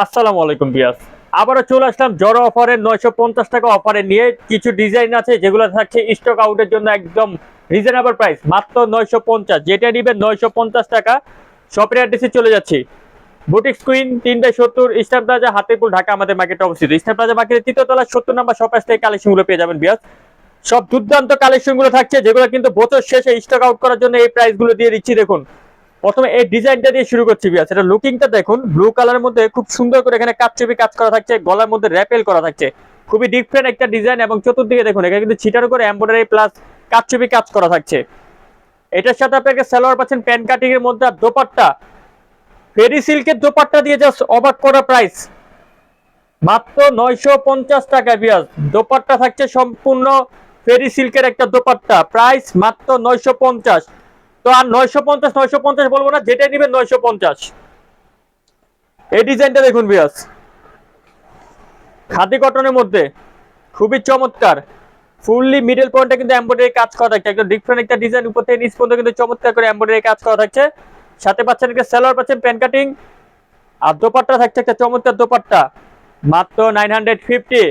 আসসালামু আলাইকুম বিয়াস আবারও চলে আসলাম জড়ো অফারের নয়শো পঞ্চাশ টাকা অফারে নিয়ে। কিছু ডিজাইন আছে, যেগুলো থাকছে স্টক আউটের জন্য একদম রিজনেবল প্রাইস মাত্র নয়শো পঞ্চাশ, যেটা নিবে নয়শো পঞ্চাশ টাকা। শপের অ্যাড্রেসে চলে যাচ্ছি। বুটিক স্কুইন তিন বাই সত্তর ইস্টার প্লাজা হাতিপুর ঢাকা, আমাদের মার্কেটে অবস্থিত। ইস্টার প্লাজা মার্কেটের তৃতীয় তলা সত্তর নাম্বার শপ থেকে কালেকশনগুলো পেয়ে যাবেন বিয়াস সব দুর্দান্ত কালেকশনগুলো থাকছে, যেগুলো কিন্তু বছর শেষে স্টক আউট করার জন্য এই প্রাইসগুলো দিয়ে দিচ্ছি, দেখুন। প্রথমে এই ডিজাইনটা দিয়ে শুরু করছি বিয়াস এটা লুকিংটা দেখুন ব্লু কালারের মধ্যে খুব সুন্দর করে এখানে কাটচুপি কাজ করা থাকছে, গলার মধ্যে র্যাপেল করা থাকছে। খুবই ডিফারেন্ট একটা ডিজাইন এবং চতুর্দিকে দেখুন, এখানে কিন্তু ছিটার করে এমব্রয়ডারি প্লাস কাটচুপি কাজ করা থাকছে। এটার সাথে আপনাকে সালোয়ার পাচ্ছেন প্যান কাটিং এর মধ্যে, আর দোপাট্টা। ফেরি সিল্কের দোপাট্টা দিয়ে জাস্ট অবাক করা প্রাইস মাত্র নয়শো পঞ্চাশ টাকা বিয়াস দোপাট্টা থাকছে সম্পূর্ণ ফেরি সিল্কের একটা দোপাট্টা। প্রাইস মাত্র নয়শো পঞ্চাশ। তো আর নয়শো পঞ্চাশ নয়শো পঞ্চাশ বলব না, যেটাই নিবেন নয়শো পঞ্চাশ। এই ডিজাইনটা দেখুন বিয়াস খাদি কটনের মধ্যে খুবই চমৎকার, ফুললি মিডল পয়েন্টে কিন্তু এমব্রয়ডারি কাজ করা থাকছে। একদম ডিফারেন্ট একটা ডিজাইন উপর থেকে নিচ পর্যন্ত কিন্তু চমৎকার করে এমব্রয়ডারি কাজ করা থাকছে। সাথে পাচ্ছেন একটা সেলার পাচ্ছেন প্যান কাটিং। আর দোপাট্টা থাকছে একটা চমৎকার দোপাট্টা, মাত্র নাইন হান্ড্রেড ফিফটি।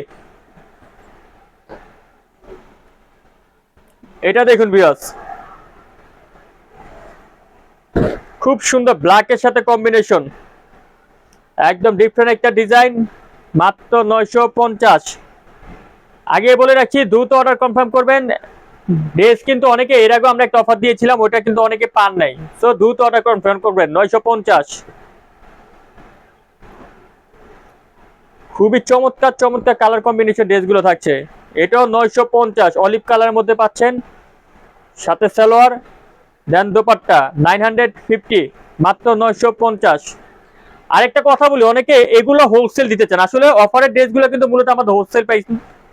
এটা দেখুন বিয়াস খুব সুন্দর ব্ল্যাকের সাথে কম্বিনেশন একদম ডিফারেন্ট একটা ডিজাইন মাত্র নয়শো পঞ্চাশ। আগে বলে রাখছি, দ্রুত অর্ডার কনফার্ম করবেন। ড্রেস কিন্তু অনেকে, এর আগেও আমরা একটা অফার দিয়েছিলাম, ওটা কিন্তু অনেকে পান নাই। সো দ্রুত অর্ডার কনফার্ম করবেন, নয়শো পঞ্চাশ। খুবই চমৎকার চমৎকার কালার কম্বিনেশন ড্রেসগুলো থাকছে। এটাও নয়শো পঞ্চাশ অলিভ কালারের মধ্যে পাচ্ছেন। সাথে salwar. Then dupatta nine hundred fifty মাত্র নয়শো পঞ্চাশ। আরেকটা কথা বলি, অনেকে এগুলো হোলসেল দিতে চান। আসলে অফারের ড্রেসগুলো কিন্তু মূলত আমাদের হোলসেল প্রাইস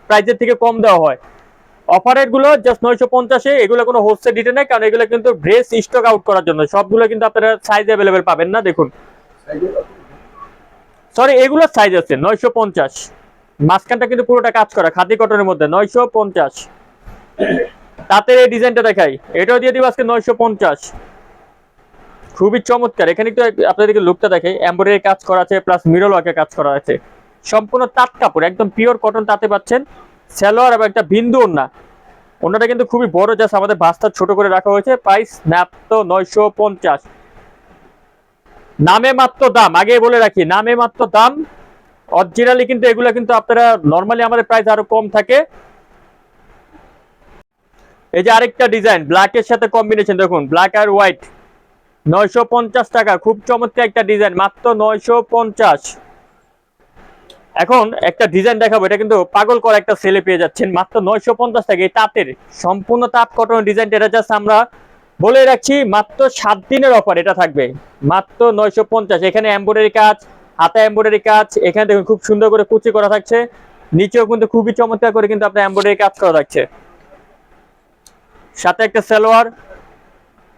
প্রাইসের থেকে কম দেওয়া হয়। অফারেরগুলো জাস্ট নয়শো পঞ্চাশে, এগুলো কোনো হোলসেল দিতে নেই, কারণ এগুলো কিন্তু ড্রেস স্টক আউট করার জন্য। সবগুলো কিন্তু আপনারা সাইজ অ্যাভেলেবেল পাবেন না, দেখুন। সরি এগুলো সাইজ আছে, নয়শো পঞ্চাশ। মাঝখানটা কিন্তু পুরোটা কাজ করা, খাদি কটনের মধ্যে, নয়শো পঞ্চাশ। তাতে এই ডিজাইনটা দেখাই। এটাও দিয়ে দিব আজকে নয়শো পঞ্চাশ। খুবই চমৎকার। এখানে একটু আপনাদেরকে লুকটা দেখে এমব্রয়ডারি কাজ করা আছে প্লাস মিরল ওয়ার্কের কাজ করা আছে। সম্পূর্ণ তাঁত কাপড়, একদম পিওর কটন তাতে পাচ্ছেন। সালোয়ার এবং একটা বিন্দু ওন্না ওনাটা কিন্তু খুবই বড় জাস্ট আমাদের বাস্তা ছোট করে রাখা হয়েছে। প্রাইস মাত্র নয়শো পঞ্চাশ। নামে মাত্র দাম, আগে বলে রাখি, নামে মাত্র দাম। অরিজিনালি কিন্তু এগুলো কিন্তু আপনারা নর্মালি আমাদের প্রাইস আরও কম থাকে। এই যে আরেকটা ডিজাইন ব্ল্যাকের সাথে কম্বিনেশন দেখুন ব্ল্যাক আর হোয়াইট নয়শো পঞ্চাশ টাকা, খুব চমৎকার একটা ডিজাইন, মাত্র নয়শো পঞ্চাশ। এখন একটা ডিজাইন দেখাবো, এটা কিন্তু পাগল করা একটা সেলে পেয়ে যাচ্ছেন, মাত্র নয়শো পঞ্চাশ টাকা, এই তাঁতের, সম্পূর্ণ তাঁত কটন ডিজাইনটা, এটা জাস্ট আমরা বলে রাখছি, মাত্র সাত দিনের অফার এটা থাকবে, মাত্র নয়শো পঞ্চাশ। এখানে এম্ব্রয়ডারি কাজ, হাতে এম্ব্রয়ডারি কাজ, এখানে দেখুন খুব সুন্দর করে কুচি করা থাকছে, নিচেও কিন্তু খুবই চমৎকার করে কিন্তু আপনার এম্ব্রয়ডারি কাজ করা থাকছে। সাথে একটা সালোয়ার,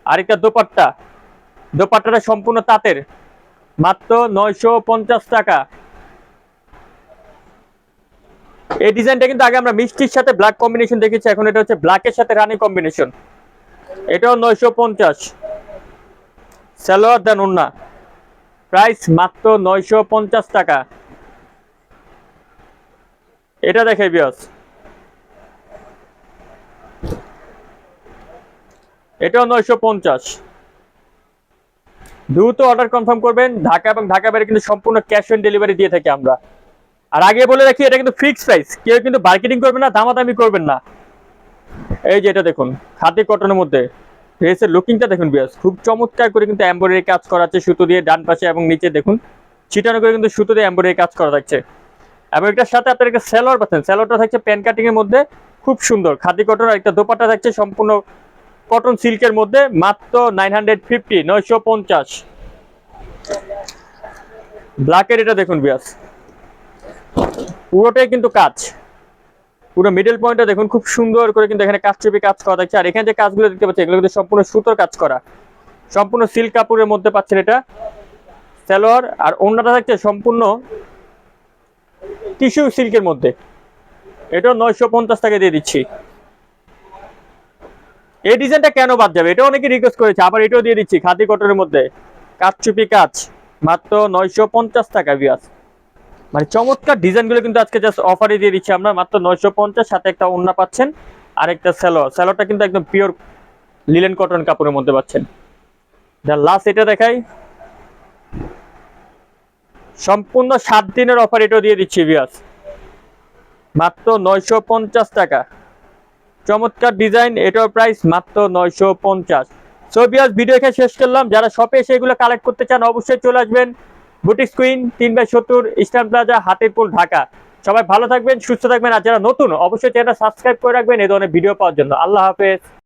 আরেকটা দোপাট্টা। দোপাট্টাটা সম্পূর্ণ তাঁতের। মাত্র নয়শো পঞ্চাশ টাকা। এই ডিজাইনটা কিন্তু আগে আমরা মিষ্টির সাথে ব্ল্যাক কম্বিনেশন দেখেছি, এখন এটা হচ্ছে ব্ল্যাকের সাথে রানি কম্বিনেশন এটাও নয়শো পঞ্চাশ। সালোয়ার দেন উন্না প্রাইস মাত্র নয়শো পঞ্চাশ টাকা। এটা দেখে বিয়স এটাও নয়শো পঞ্চাশ। দ্রুত অর্ডার কনফার্ম করবেন। ঢাকা এবং ঢাকা বাইরে কিন্তু সম্পূর্ণ ক্যাশ অন ডেলিভারি দিয়ে থাকি আমরা। আর আগে বলে রাখি, এটা কিন্তু ফিক্সড প্রাইস কেউ কিন্তু মার্কেটিং করবেন না, দামাদামি করবেন না। এই যে এটা দেখুন খাদি কটনের মধ্যে। ড্রেসের লুকিংটা দেখুন বিয়াস খুব চমৎকার করে কিন্তু এমব্রয়ডারি কাজ করা আছে, সুতো দিয়ে ডান পাশে এবং নিচে দেখুন। ছিটানো করে কিন্তু সুতো দিয়ে এমব্রয়ডারি কাজ করা থাকছে। এবং এটার সাথে আপনার একটা স্যালোয়ার পাচ্ছেন। স্যালোয়ারটা থাকছে প্যান কাটিং এর মধ্যে। খুব সুন্দর খাদি কটন আর একটা দোপাট্টা থাকছে সম্পূর্ণ কটন সিল্কের মধ্যে মাত্র নাইন হান্ড্রেড ফিফটি নয়শো পঞ্চাশ। ব্ল্যাকের এটা দেখুন বিয়াস পুরোটাই কিন্তু কাজ পুরো মিডল পয়েন্টটা দেখুন, খুব সুন্দর করে কিন্তু এখানে কাজ চুপি কাজ করা থাকছে আর এখানে যে কাজগুলো দেখতে পাচ্ছি, এগুলো কিন্তু সম্পূর্ণ সুতোর কাজ করা। সম্পূর্ণ সিল্ক কাপড়ের মধ্যে পাচ্ছেন এটা। সালোয়ার আর অন্যটা থাকছে সম্পূর্ণ টিস্যু সিল্কের মধ্যে। এটাও নয়শো পঞ্চাশ টাকা দিয়ে দিচ্ছি। এই ডিজাইনটা কেন বাদ যাবে? এটা অনেকে রিকোয়েস্ট করেছে, আবার এটাও দিয়ে দিচ্ছি, খাদি কটনের মধ্যে। কাজ চুপি কাজ মাত্র নয়শো পঞ্চাশ টাকা বিয়াস মানে চমৎকার ডিজাইনগুলো কিন্তু আজকে জাস্ট অফারে দিয়ে দিচ্ছি আমরা, মাত্র নয়শো পঞ্চাশ, সাথে একটা ওন্না পাচ্ছেন, আর একটা স্যালো স্যালোটা কিন্তু একদম পিওর লিলেন কটন কাপড়ের মধ্যে পাচ্ছেন। লাস্ট এটা দেখাই। সম্পূর্ণ সাত দিনের অফার এটাও দিয়ে দিচ্ছি বিয়াস মাত্র নয়শো পঞ্চাশ টাকা। চমৎকার ডিজাইন, এটার প্রাইস মাত্র নয়শো পঞ্চাশ। সো বিয়াস ভিডিও এখানে শেষ করলাম। যারা শপে এসে এগুলো কালেক্ট করতে চান, অবশ্যই চলে আসবেন বুটিক কুইন তিন বাই সত্তর ইস্টার্ন প্লাজা হাতিরপুল, ঢাকা। সবাই ভালো থাকবেন, সুস্থ থাকবেন। আর যারা নতুন, অবশ্যই চ্যানেলটা সাবস্ক্রাইব করে রাখবেন। এই ধরনের ভিডিও পাওয়ার জন্য। আল্লাহ হাফেজ।